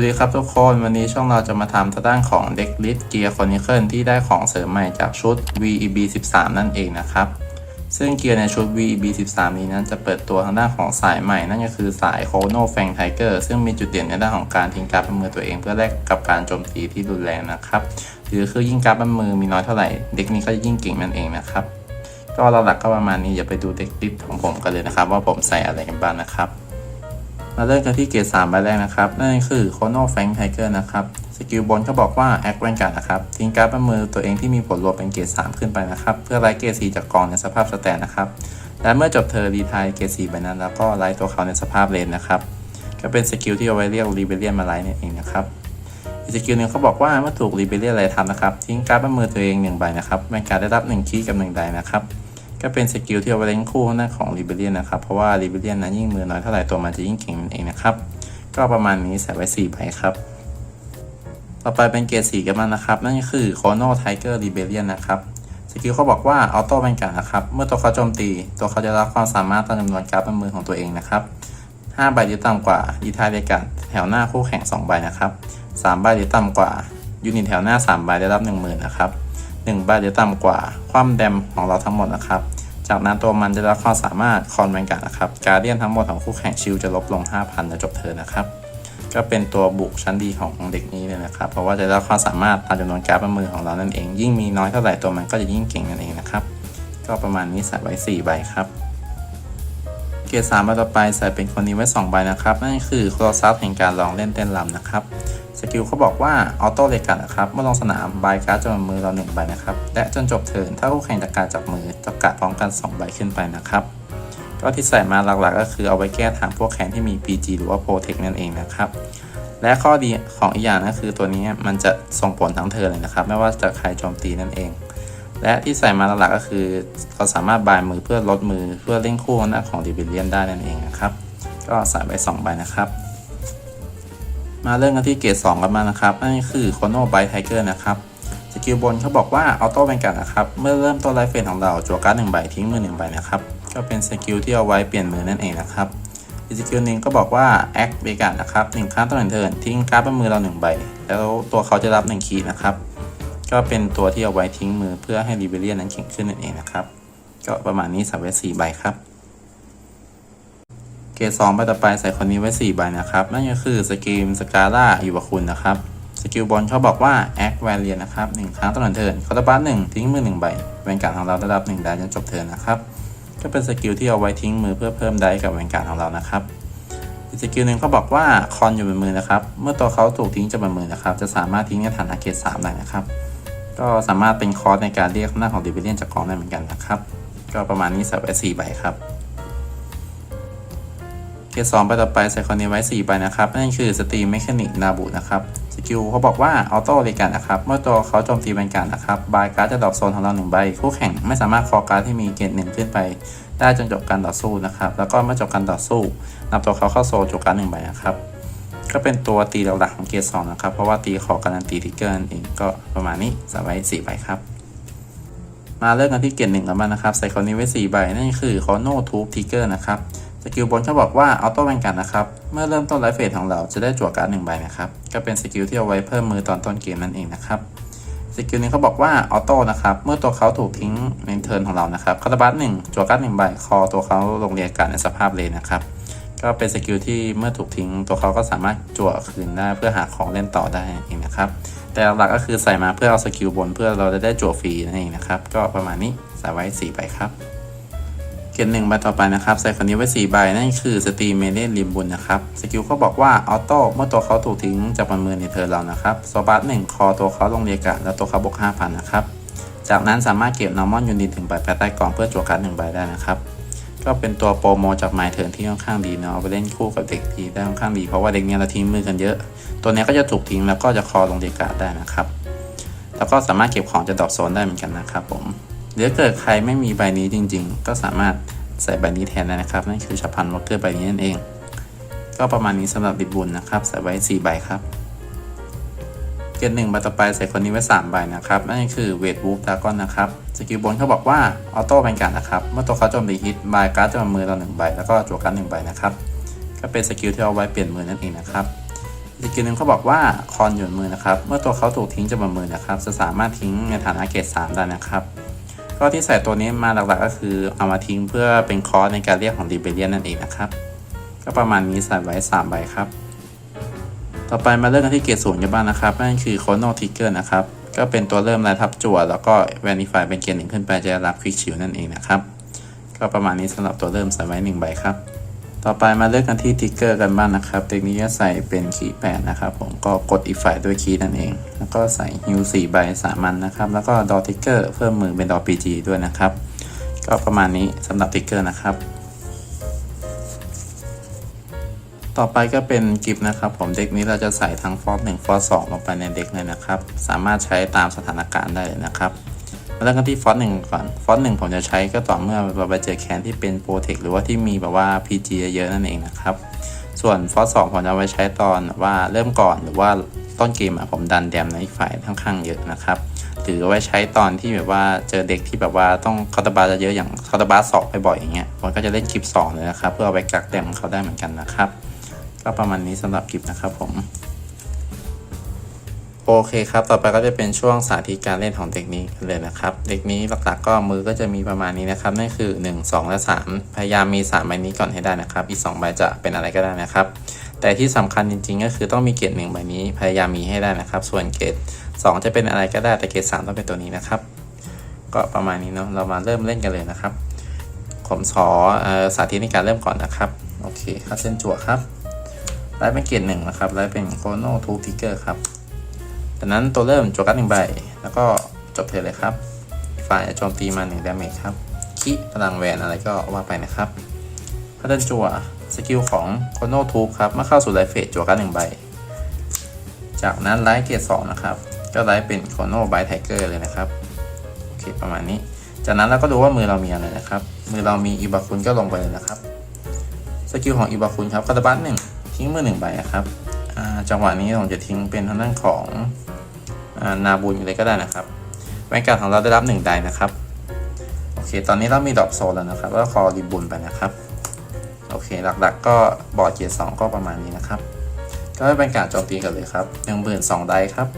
วัสดีครับทุกคนวันนี้ช่องเราจะมาทำทางด้านของเด็กลิสเกียร์คอนิเคิลที่ได้ของเสริมใหม่จากชุด VEB 13 นั่นเองนะครับ ซึ่งเกียร์ในชุด VEB 13 นี้นั้นจะเปิดตัวทางด้านของสายใหม่ นั่นก็คือสาย c o n o f a n g Tiger ซึ่งมีจุดเด่นในด้านของการทิ้งการ์ดบนมือตัวเองเพื่อแลกกับการโจมตีที่รุนแรงนะครับหรือคือยิ่งการ์ดบนมือมีน้อยเท่าไหร่ เด็กนี้ก็จะยิ่งเก่งนั่นเองนะครับก็หลักๆก็ประมาณนี้อย่าไปดูเด็กลิสของผมกันเลยนะครับ ว่าผมใส่อะไรกันบ้างนะครับ มาเริ่มกันที่เกรด3ใบแรกนะครับ นั่นคือโคโนแฟงไทเกอร์นะครับ สกิลบนเขาบอกว่าแอคแวนการ์ดนะครับ ทิ้งการ์ดบนมือตัวเองที่มีผลรวมเป็นเกรด3ขึ้นไปนะครับ เพื่อไล่เกรด4จากกองในสภาพสแตนนะครับ และเมื่อจบเธอรีทายเกรด4ใบนั้น แล้วก็ไล่ตัวเขาในสภาพเลนนะครับ ก็เป็นสกิลที่เอาไว้เรียกรีเบเลียนมาไล่เนั่นเองนะครับอีกสกิลหนึ่งเขาบอกว่าเมื่อถูกรีเบเลียนไล่ทำนะครับ ทิ้งการ์ดบนมือตัวเอง1ใบนะครับแวนการ์ดได้รับ1คีย์กับ1ไดนะครับ ก็เป็นสกิลที่เอาไว้เล่นคู่หน้าของริเบเลียนนะครับ เพราะว่าริเบเลียนนั้นยิ่งมือน้อยเท่าไหร่ตัวมันจะยิ่งเก่งนั่นเองนะครับ ก็ประมาณนี้ใส่ไว้4ใบครับ ต่อไปเป็นเกรด4กันบ้างนะครับ นั่นก็คือโคโนไทเกอร์ริเบเลียนนะครับสกิลเขาบอกว่าออโต้เป็นการนะครับ เมื่อตัวเขาโจมตี ตัวเขาจะรับความสามารถตามจำนวนการ์ดบนมือของตัวเองนะครับ5ใบหรือต่ำกว่าดีทายเดียกันแถวหน้าคู่แข่ง 2 ใบนะครับ3ใบหรือต่ำกว่ายูนิตแถวหน้า 3 ใบได้รับ 1 0,000นะครับ 1ใบหรือต่ำกว่า ความแดมของเราทั้งหมดนะครับ จากนั้นตัวมันจะรับความสามารถคอนแวนการ์ดนะครับการเดียนทั้งหมดของคู่แข่งชิลจะลดลง 5,000จะจบเทิร์นะครับ ก็เป็นตัวบุกชั้นดีของเด็กนี้เลยนะครับ เพราะว่าจะรับความสามารถตามจำนวนการ์ดบนมือของเรานั่นเอง ยิ่งมีน้อยเท่าไหร่ตัวมันก็จะยิ่งเก่งนั่นเองนะครับ ก็ประมาณนี้ใส่ไว้ 4 ใบครับเกียร์สามใบต่อไปใส่เป็นคนนี้ไว้ 2 ใบนะครับ นั่นคือโครซัสแห่งการลองเล่นเต้นรำนะครับ สกิลเขาบอกว่าออโต้เลกันนะครับเมื่อลงสนามบายการ์ดจำนวนมือเรา1ใบนะครับ และจนจบเทิร์นถ้าคู่แข่งจากการจับมือจะกัดพร้อมกัน 2 ใบขึ้นไปนะครับ ก็ที่ใส่มาหลักๆ ก็คือเอาไว้แก้ทางพวกแขนที่มี PG หรือว่า Protect นั่นเองนะครับ และข้อดีของอีกอย่างก็คือตัวนี้มันจะส่งผลทั้งเทิร์นเลยนะครับ ไม่ว่าจะใครโจมตีนั่นเอง และที่ใส่มาหลักๆก็คือเราสามารถบายมือเพื่อลดมือเพื่อเล่นคู่หน้าของดิบิเลียนได้นั่นเองนะครับ ก็ใส่ไว้2ใบนะครับ มาเริ่มกันที่เกรด2กันมานะครับนั่นคือโคโนไบไทเกอร์นะครับสกิลบนเขาบอกว่าออโต้เป็นการนะครับ เมื่อเริ่มต้นไลฟ์เฟสของเราจั่วการ์ดหนึ่งใบทิ้งมือหนึ่งใบนะครับ ก็เป็นสกิลที่เอาไว้เปลี่ยนมือนั่นเองนะครับอีกสกิลหนึ่งก็บอกว่าแอคเบการนะครับหนึ่งครั้งต่อหนึ่งเทิร์นทิ้งการ์ดบนมือเราหนึ่งใบ แล้วตัวเขาจะรับหนึ่งคีนะครับ ก็เป็นตัวที่เอาไว้ทิ้งมือเพื่อให้รีเบเลียนนั้นเก่งขึ้นนั่นเองนะครับ ก็ประมาณนี้ใส่ไว้สี่ใบครับ เกรดสองใบต่อไปใส่คนนี้ไว้4ใบนะครับ นั่นก็คือสกิลสกาล่าอยู่กับคุณนะครับ สกิลบอลเขาบอกว่าแอคแวนเลียนนะครับหนึ่งครั้งต่อหนึ่งเทิร์นคอร์ตบัสหนึ่งทิ้งมือหนึ่งใบแวนการ์ดของเราได้รับหนึ่งได้จนจบเทิร์นนะครับก็เป็นสกิลที่เอาไว้ทิ้งมือเพื่อเพิ่มได้กับแวนการ์ดของเรานะครับอีกสกิลหนึ่งเขาบอกว่าคอนอยู่บนมือนะครับ เมื่อตัวเขาถูกทิ้งจากบนมือนะครับ จะสามารถทิ้งในฐานะเกรดสามได้นะครับ ก็สามารถเป็นคอร์สในการเรียกหน้าของดิวิเลียนจากกองได้เหมือนกันนะครับ ก็ประมาณนี้ใส่ไว้4ใบครับ เกสองใบต่อไปใส่คอนนี้ไว้4ใบนะครับ นั่นคือสตรีมเมคานิกนาบุนะครับสกิลเขาบอกว่าออโต้เลกันนะครับ เมื่อตัวเขาโจมตีเป็นการนะครับบายการ์ดจะดรอปโซนของเราหนึ่งใบ คู่แข่งไม่สามารถคอการ์ดที่มีเกรดหนึ่งขึ้นไป ได้จนจบการต่อสู้นะครับ แล้วก็เมื่อจบการต่อสู้นำตัวเขาเข้าโซนจบการหนึ่งใบนะครับ ก็เป็นตัวตีหลักๆของเกรดสองนะครับ เพราะว่าตีขอการันตีทิกเกอร์นั่นเองก็ประมาณนี้ใส่ไว้4ใบครับมาเริ่มกันที่เกรดหนึ่งกันบ้างนะครับใส่คนนี้ไว้4ใบนั่นคือคอโนทูบทิกเกอร์นะครับ กิลบนเขาบอกว่าออโต้แวนการ์ดนะครับ เมื่อเริ่มต้นไลฟ์เฟสของเราจะได้จั่วการ์ดหนึ่งใบนะครับ ก็เป็นสกิลที่เอาไว้เพิ่มมือตอนต้นเกมนั่นเองนะครับสกิลนี้เขาบอกว่าออโต้นะครับ เมื่อตัวเขาถูกทิ้งในเทิร์นของเรานะครับคาร์บัสหนึ่งจั่วการ์ดหนึ่งใบคอตัวเขาลงเรียงการในสภาพเลนนะครับ ก็เป็นสกิลที่เมื่อถูกทิ้ง ตัวเขาก็สามารถจั่วคืนได้เพื่อหาของเล่นต่อได้นั่นเองนะครับ แต่หลักๆก็คือใส่มาเพื่อเอาสกิลบนเพื่อเราจะได้จั่วฟรีนั่นเองนะครับ ก็ประมาณนี้ใส่ไว้4ใบครับ เกรดหนึ่งใบต่อไปนะครับ ใส่คนนี้ไว้ 4 ใบ นั่นคือสตรีเมเดนริมบุญนะครับ สกิลเขาบอกว่าออโต้เมื่อตัวเขาถูกทิ้งจากบนมือในเทิร์นเรานะครับโซบัสหนึ่งคอตัวเขาลงเรียกะแล้วตัวเขาบวก5,000 นะครับ จากนั้นสามารถเก็บนอร์มอนยูนิตถึงใบภายใต้กองเพื่อจั่วการ์ดหนึ่งใบได้นะครับ ก็เป็นตัวโปรโมจากไมเทิร์นที่ค่อนข้างดีเนาะเอาไปเล่นคู่กับเด็กพีได้ค่อนข้างดีเพราะว่าเด็กเนี้ยเราทิ้งมือกันเยอะ ตัวเนี้ยก็จะถูกทิ้งแล้วก็จะคอลงเรียกะได้นะครับ แล้วก็สามารถเก็บของจะดรอปโซนได้เหมือนกันนะครับผม หรือเกิดใครไม่มีใบนี้จริง ๆ ก็สามารถใส่ใบนี้แทนได้นะครับ นั่นคือชับพันวอลเกอร์ใบนี้นั่นเอง ก็ประมาณนี้สำหรับดิบบุญนะครับ ใส่ไว้ 4 ใบครับ เกณฑ์หนึ่งใบต่อไปใส่คนนี้ไว้ 3 ใบนะครับ นั่นคือเวทบูฟดากอนนะครับสกิลบนเขาบอกว่าออโต้เป็นการนะครับ เมื่อตัวเขาโจมตีฮิตบายการ์ดจะมามือเราหนึ่งใบ แล้วก็จั่วการ์ดหนึ่งใบนะครับ ก็เป็นสกิลที่เอาไว้เปลี่ยนมือนั่นเองนะครับอีกกินหนึ่งเขาบอกว่าคอนหยุดมือนะครับ เมื่อตัวเขาถูกทิ้งจากบนมือนะครับ จะสามารถทิ้งในฐานะเกรด3ได้นะครับ ก็ที่ใส่ตัวนี้มาหลักๆก็คือเอามาทิ้งเพื่อเป็นคอร์สในการเรียกของดีเบเลียนนั่นเองนะครับ ก็ประมาณนี้ใส่ไว้ 3 ใบครับ ต่อไปมาเริ่มกันที่เกรดศูนย์กันบ้างนะครับ นั่นคือโคโนทิกเกอร์นะครับ ก็เป็นตัวเริ่มลายทับจั่วแล้วก็แวนิฟายเป็นเกรดหนึ่งขึ้นไปจะรับควิกชิวนั่นเองนะครับ ก็ประมาณนี้สำหรับตัวเริ่มใส่ไว้หนึ่งใบครับ ต่อไปมาเลือกกันที่ทิกเกอร์กันบ้างนะครับเทคนิคจะใส่เป็นคีย์แปดนะครับผมก็กดอีกฝ่ายด้วยคีย์นั่นเอง แล้วก็ใส่ฮิวสี่ใบสามันนะครับ แล้วก็ดอทิกเกอร์เพิ่มมือเป็นดอพีจีด้วยนะครับ ก็ประมาณนี้สำหรับทิกเกอร์นะครับ ต่อไปก็เป็นกิฟต์นะครับ ผมเด็กนี้เราจะใส่ทั้งฟอสหนึ่งฟอสสองลงไปในเด็กเลยนะครับ สามารถใช้ตามสถานการณ์ได้เลยนะครับ เริ่มกันที่ฟอนต์หนึ่งก่อน ฟอนต์หนึ่งผมจะใช้ก็ต่อเมื่อเราไปเจอแคนที่เป็นโปรเทคหรือว่าที่มีแบบว่า PG เยอะๆนั่นเองนะครับ ส่วนฟอนต์สองผมจะเอาไว้ใช้ตอนว่าเริ่มก่อนหรือว่าต้นเกมอะผมดันแดมในอีกฝ่ายค่อนข้างเยอะนะครับ หรือเอาไว้ใช้ตอนที่แบบว่าเจอเด็กที่แบบว่าต้องคาร์ตบาร์เยอะอย่างคาร์ตบาสอบไปบ่อยอย่างเงี้ยผมก็จะเล่นคลิปสองเลยนะครับ เพื่อเอาไปกักแดมเขาได้เหมือนกันนะครับก็ประมาณนี้สำหรับคลิปนะครับผม โอเคครับ ต่อไปก็จะเป็นช่วงสาธิตการเล่นของเด็กนี้กันเลยนะครับเด็กนี้หลักๆก็มือก็จะมีประมาณนี้นะครับ นั่นคือ 1 2 และ 3 พยายามมี 3 ใบนี้ก่อนให้ได้นะครับ อีก 2 ใบจะเป็นอะไรก็ได้นะครับ แต่ที่สำคัญจริง ๆ ก็คือต้องมีเกรดหนึ่งใบนี้ พยายามมีให้ได้นะครับ ส่วนเกรด2 จะเป็นอะไรก็ได้ แต่เกรด3ต้องเป็นตัวนี้นะครับ ก็ประมาณนี้เนาะ เรามาเริ่มเล่นกันเลยนะครับ ผมขอเอ่อสาธิตในการเริ่มก่อนนะครับ โอเคเข้าเส้นจั่วครับไล่เป็นเกรดหนึ่งนะครับไล่เป็นโคโนทูทิกเกอร์ครับ จากนั้นตัวเริ่มจวกัดหนึ่งใบ แล้วก็จบเทิร์นเลยครับ ฝ่ายจะโจมตีมาหนึ่งดาเมจครับคิพลังแวนอะไรก็ว่าไปนะครับพัฒนจัวสกิลของโคโนทูบครับเมื่อเข้าสู่ไลฟ์เฟสจัวกัดหนึ่งใบ จากนั้นไลฟ์เกียร์สองนะครับ ก็ไลฟ์เป็นโคโนไบไทเกอร์เลยนะครับโอเคประมาณนี้ จากนั้นเราก็ดูว่ามือเรามีอะไรนะครับ มือเรามีอีบาคุนก็ลงไปเลยนะครับสกิลของอีบาคุนครับคาตาบัตหนึ่งทิ้งมือหนึ่งใบครับ จังหวะนี้ผมจะทิ้งเป็นทางด้านของอนาบุญอะไรก็ได้นะครับแวนการ์ดของเราได้รับ1ไดนะครับโอเค ตอนนี้เรามีดอกโซนแล้วนะครับแล้วคอรีบุญไปนะครับ โอเค หลักๆ ก็บอร์ดเกียร์สก็ประมาณนี้นะครับ ก็เป็นการโจมตีกันเลยครับหนึ่งหมื่นสองไดครับ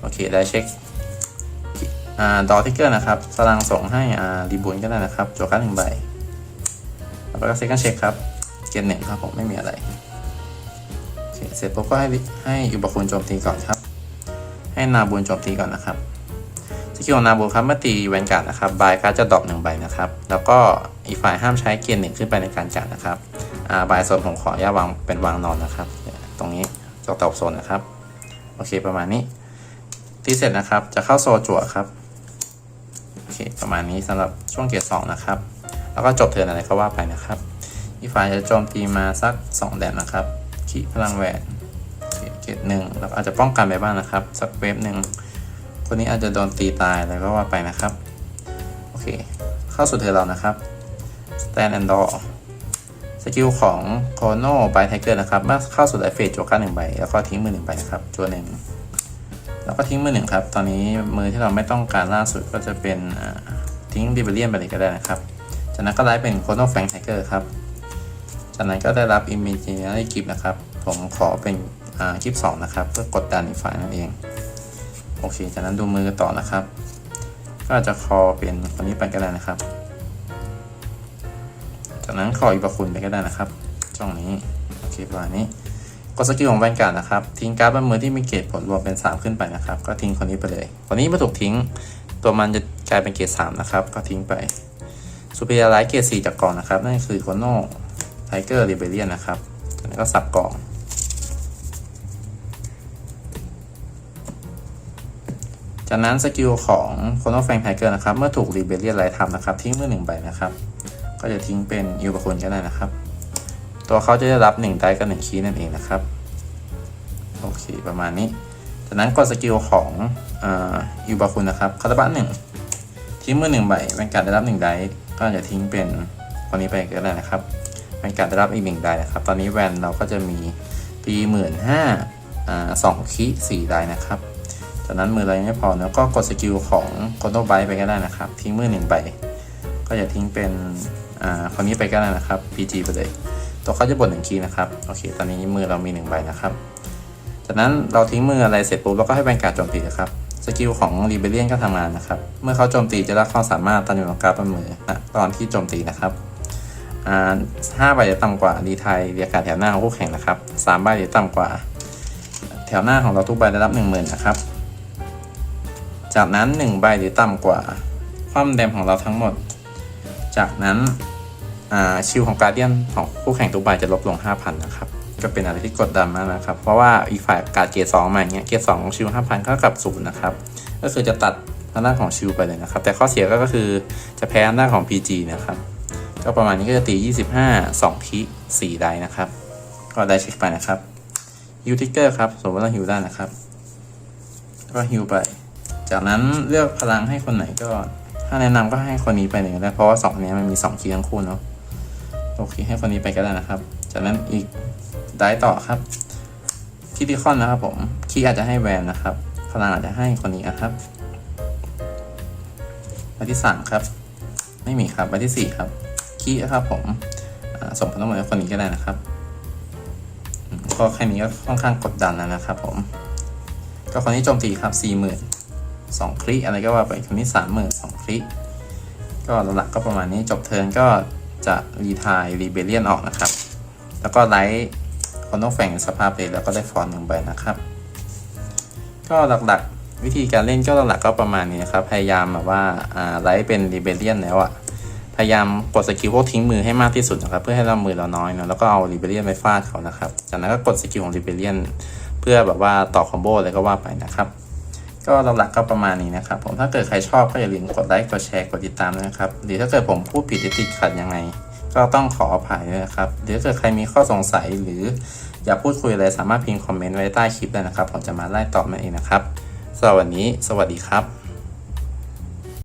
โอเค ได้เช็คอ่าดอทิกเกอร์นะครับสลังส่งให้อ่ารีบุญก็ได้นะครับจวกันหนึ่งใบแล้วก็เซ็กันเช็คครับ เกียร์หนึ่งครับผมไม่มีอะไร เคเสร็จปุ๊บก็ให้ให้อุปคุณโจมตีก่อนครับ ให้นาบูนโจมตีก่อนนะครับสกิลของนาบูนครับเมื่อตีแวนการ์ดนะครับบายการ์ดจะดรอปหนึ่งใบนะครับ แล้วก็อีกฝ่ายห้ามใช้เกียร์หนึ่งขึ้นไปในการจัดนะครับอ่าบายโซนผมขออนุญาวางเป็นวางนอนนะครับ ตรงนี้จอกตอบโซนนะครับ โอเคประมาณนี้ตีเสร็จนะครับจะเข้าโซจั่วครับโอเคประมาณนี้สำหรับช่วงเกียร์สองนะครับ แล้วก็จบเทิร์นอะไรก็ว่าไปนะครับอีกฝ่ายจะโจมตีมาสัก 2 แดนนะครับ ขีพลังแหวนเกตหนึ่งแล้วอาจจะป้องกันไปบ้างนะครับ สักเวฟหนึ่งคนนี้อาจจะโดนตีตายอะไรก็ว่าไปนะครับ โอเค เข้าสู่เธอเรานะครับ stand and door สกิลของโคโนไบไทเกอร์นะครับเมื่อเข้าสู่ไลฟ์เฟสจั่วกันหนึ่งใบ แล้วก็ทิ้งมือหนึ่งใบนะครับจั่วหนึ่งแล้วก็ทิ้งมือหนึ่งครับ ตอนนี้มือที่เราไม่ต้องการล่าสุดก็จะเป็นทิ้งดิเบเลียนไปเลยก็ได้นะครับ จากนั้นก็ไลฟ์เป็นโคโนแฟงไทเกอร์ครับ จากนั้นก็ได้รับ imaginary g i f นะครับ ผมขอเป็นอ่ากิฟสองนะครับ เพื่อกดดันอีกฝ่ายนั่นเอง โอเค จากนั้นดูมือต่อนะครับ ก็จะคอเป็นคนนี้ไปก็ได้นะครับ จากนั้นขออีกประคุณไปก็ได้นะครับ ช่องนี้ โอเคประมาณนี้ กดสกิลของแวนการ์ดนะครับ ทิ้งการ์ดบนมือที่มีเกรดผลรวมเป็น 3 ขึ้นไปนะครับ ก็ทิ้งคนนี้ไปเลย คนนี้มาถูกทิ้ง ตัวมันจะกลายเป็นเกรด3นะครับ ก็ทิ้งไปซูเปอร์ไลท์เกรด4จากกล่องนะครับ นั่นคือโคโน ไทเกอร์ริเบเลียนนะครับจากนั้นก็สับกล่อง จากนั้นสกิลของโคโนแฟงไทเกอร์นะครับ เมื่อถูกรีเบเลียนไลท์ทำนะครับ ทิ้งมือหนึ่งใบนะครับ ก็จะทิ้งเป็นยูบาคุนก็ได้นะครับ ตัวเขาจะได้รับ1ไดกับ1คีย์นั่นเองนะครับ โอเค ประมาณนี้ จากนั้นกดสกิลของอยูบาคุนนะครับคาตาบัตหนึ่งทิ้งมือหนึ่งใบแวนการ์ดได้รับ1ไดก็จะทิ้งเป็นคนนี้ไปก็ได้นะครับ แวนการได้รับอีกหนึ่งไดนะครับ ตอนนี้แวนเราก็จะมีตีหมื่นห้าสองคีสี่ไดนะครับจากนั้นมือเรายังไม่พอเนอะก็กดสกิลของโคโนไบไปก็ได้นะครับ ทิ้งมือหนึ่งใบก็จะทิ้งเป็นอ่าคนนี้ไปก็ได้นะครับ PG ไปเลย ตัวเขาจะบนหนึ่งคีนะครับ โอเค ตอนนี้มือเรามีหนึ่งใบนะครับ จากนั้นเราทิ้งมืออะไรเสร็จปุ๊บเราก็ให้แวนการโจมตีนะครับสกิลของรีเบเลียนก็ทำงานนะครับ เมื่อเขาโจมตีจะได้ความสามารถตอนอยู่ของการ์ดบนมือนะตอนที่โจมตีนะครับ ห้าใบจะต่ำกว่ารีไทยเรียกการดแถวหน้าของคู่แข่งนะครับสามใบจะต่ำกว่า แถวหน้าของเราทุกใบได้รับหนึ่งหมื่นนะครับ จากนั้นหนึ่งใบหรือต่ำกว่า ความแดมของเราทั้งหมด จากนั้นชิลของการเดียนของคู่แข่งทุกใบจะลดลง5,000นะครับก็เป็นอะไรที่กดดันมากนะครับ เพราะว่าอีกฝ่ายกาดเกรดสองมาอย่างเงี้ยเกียรดสองของชิล5,000เท่ากับศูนย์นะครับ ก็คือจะตัดทางด้านของชิลไปเลยนะครับ แต่ข้อเสียก็คือจะแพ้ทางด้านของ PG นะครับ ก็ประมาณนี้ก็จะตี 25 2ที4ได้นะครับ ก็ได้เช็คไปนะครับฮิวทิกเกอร์ครับ สมมติเราฮิวได้นะครับ ก็ฮิวไป จากนั้นเลือกพลังให้คนไหนก็ ถ้าแนะนำก็ให้คนนี้ไปเลยก็ได้เพราะว่าสองเนี้ยมันมีสองคีย์ทั้งคู่เนาะโอเคให้คนนี้ไปก็ได้นะครับ จากนั้นอีกได้ต่อครับคิติคอนนะครับผมคีย์อาจจะให้แวนนะครับ พลังอาจจะให้คนนี้นะครับใบที่สามครับ ไม่มีครับใบที่สี่ครับ คีย์ครับผมส่งพลังมาคนนี้ก็ได้นะครับก็แค่นี้ก็ค่อนข้างกดดันแล้วนะครับผมก็คนนี้โจมตีครับสี่หมื่นสองคลิกอะไรก็ว่าไปคนนี้สามหมื่นสองคลิกก็หลักๆก็ประมาณนี้จบเทิร์นก็จะรีทายรีเบเลียนออกนะครับ แล้วก็ไลท์คนต้องแฝงสภาพเลยแล้วก็ได้ฟอนต์หนึ่งใบนะครับ ก็หลักๆวิธีการเล่นก็หลักๆก็ประมาณนี้นะครับ พยายามแบบว่าอ่าไลท์เป็นรีเบเลียนแล้วอะ พยายามกดสกิลพวกทิ้งมือให้มากที่สุดนะครับ เพื่อให้เรามือเราน้อยเนอะแล้วก็เอารีเบเลียนไปฟาดเขานะครับ จากนั้นก็กดสกิลของรีเบเลียนเพื่อแบบว่าต่อคอมโบอะไรก็ว่าไปนะครับ ก็หลักก็ประมาณนี้นะครับผมถ้าเกิดใครชอบก็อย่าลืมกดไลค์กดแชร์กดติดตามด้วยนะครับ หรือถ้าเกิดผมพูดผิดหรือติดขัดยังไง ก็ต้องขออภัยด้วยนะครับหรือถ้าเกิดใครมีข้อสงสัยหรืออยากพูดคุยอะไรสามารถพิมพ์คอมเมนต์ไว้ใต้คลิปได้นะครับ ผมจะมาไล่ตอบมันเองนะครับสำหรับวันนี้ สวัสดีครับ